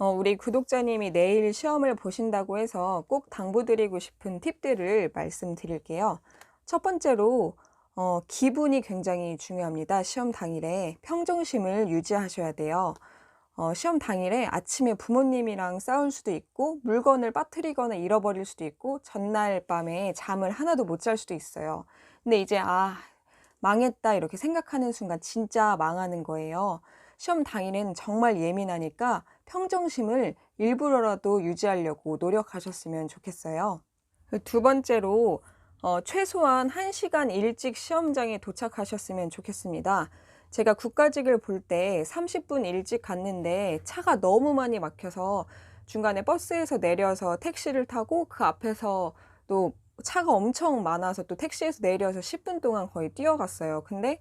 어, 우리 구독자님이 내일 시험을 보신다고 해서 꼭 당부드리고 싶은 팁들을 말씀드릴게요. 첫 번째로, 어, 기분이 굉장히 중요합니다. 시험 당일에 평정심을 유지하셔야 돼요. 어, 시험 당일에 아침에 부모님이랑 싸울 수도 있고, 물건을 빠뜨리거나 잃어버릴 수도 있고, 전날 밤에 잠을 하나도 못 잘 수도 있어요. 근데 이제, 아, 망했다, 이렇게 생각하는 순간 진짜 망하는 거예요. 시험 당일엔 정말 예민하니까 평정심을 일부러라도 유지하려고 노력하셨으면 좋겠어요. 두 번째로, 어, 최소한 1시간 일찍 시험장에 도착하셨으면 좋겠습니다. 제가 국가직을 볼 때 30분 일찍 갔는데 차가 너무 많이 막혀서 중간에 버스에서 내려서 택시를 타고 그 앞에서 또 차가 엄청 많아서 또 택시에서 내려서 10분 동안 거의 뛰어갔어요. 근데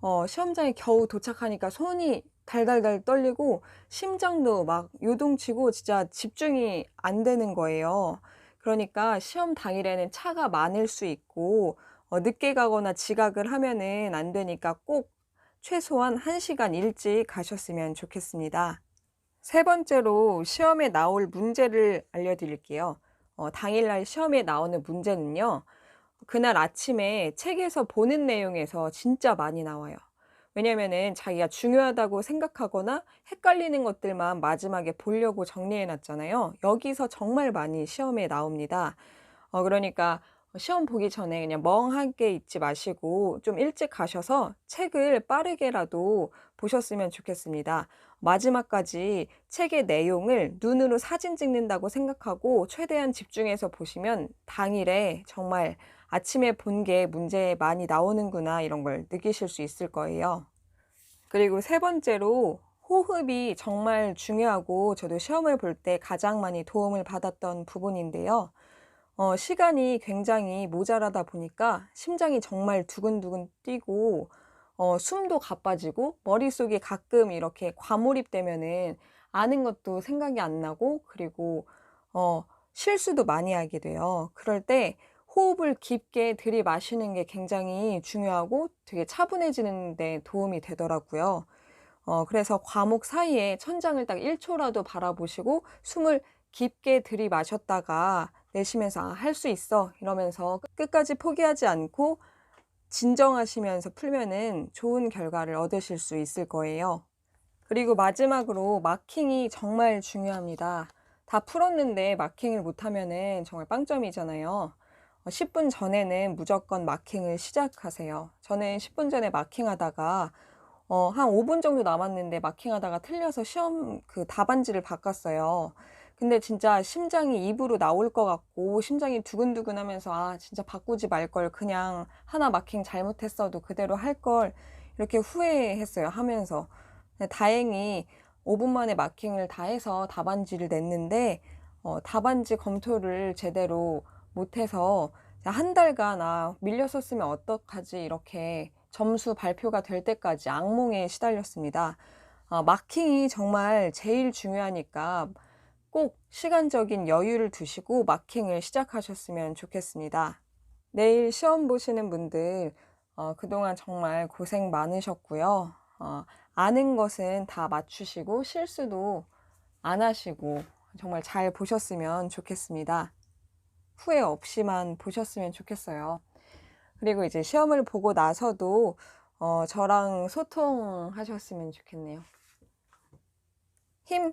어, 시험장에 겨우 도착하니까 손이 달달달 떨리고 심장도 막 요동치고 진짜 집중이 안 되는 거예요. 그러니까 시험 당일에는 차가 많을 수 있고 어, 늦게 가거나 지각을 하면은 안 되니까 꼭 최소한 1시간 일찍 가셨으면 좋겠습니다. 세 번째로 시험에 나올 문제를 알려드릴게요. 어, 당일날 시험에 나오는 문제는요. 그날 아침에 책에서 보는 내용에서 진짜 많이 나와요. 왜냐면은 자기가 중요하다고 생각하거나 헷갈리는 것들만 마지막에 보려고 정리해 놨잖아요. 여기서 정말 많이 시험에 나옵니다. 어, 그러니까 시험 보기 전에 그냥 멍하게 있지 마시고 좀 일찍 가셔서 책을 빠르게라도 보셨으면 좋겠습니다. 마지막까지 책의 내용을 눈으로 사진 찍는다고 생각하고 최대한 집중해서 보시면 당일에 정말 아침에 본 게 문제에 많이 나오는구나 이런 걸 느끼실 수 있을 거예요. 그리고 세 번째로 호흡이 정말 중요하고 저도 시험을 볼 때 가장 많이 도움을 받았던 부분인데요. 어, 시간이 굉장히 모자라다 보니까 심장이 정말 두근두근 뛰고 어, 숨도 가빠지고 머릿속에 가끔 이렇게 과몰입되면은 아는 것도 생각이 안 나고 그리고 어, 실수도 많이 하게 돼요. 그럴 때 호흡을 깊게 들이마시는 게 굉장히 중요하고 되게 차분해지는 데 도움이 되더라고요. 어, 그래서 과목 사이에 천장을 딱 1초라도 바라보시고 숨을 깊게 들이마셨다가 내쉬면서 아, 할 수 있어 이러면서 끝까지 포기하지 않고 진정하시면서 풀면은 좋은 결과를 얻으실 수 있을 거예요. 그리고 마지막으로 마킹이 정말 중요합니다. 다 풀었는데 마킹을 못하면은 정말 빵점이잖아요. 10분 전에는 무조건 마킹을 시작하세요. 저는 10분 전에 마킹하다가 어, 한 5분 정도 남았는데 마킹하다가 틀려서 시험 그 답안지를 바꿨어요. 근데 진짜 심장이 입으로 나올 것 같고 심장이 두근두근 하면서 아 진짜 바꾸지 말 걸 그냥 하나 마킹 잘못했어도 그대로 할 걸 이렇게 후회했어요 하면서 다행히 5분 만에 마킹을 다 해서 답안지를 냈는데 어, 답안지 검토를 제대로 못해서 한 달간 아 밀렸었으면 어떡하지 이렇게 점수 발표가 될 때까지 악몽에 시달렸습니다. 아, 마킹이 정말 제일 중요하니까 꼭 시간적인 여유를 두시고 마킹을 시작하셨으면 좋겠습니다. 내일 시험 보시는 분들 어, 그동안 정말 고생 많으셨고요. 어, 아는 것은 다 맞추시고 실수도 안 하시고 정말 잘 보셨으면 좋겠습니다. 후회 없이만 보셨으면 좋겠어요. 그리고 이제 시험을 보고 나서도 어, 저랑 소통하셨으면 좋겠네요. 힘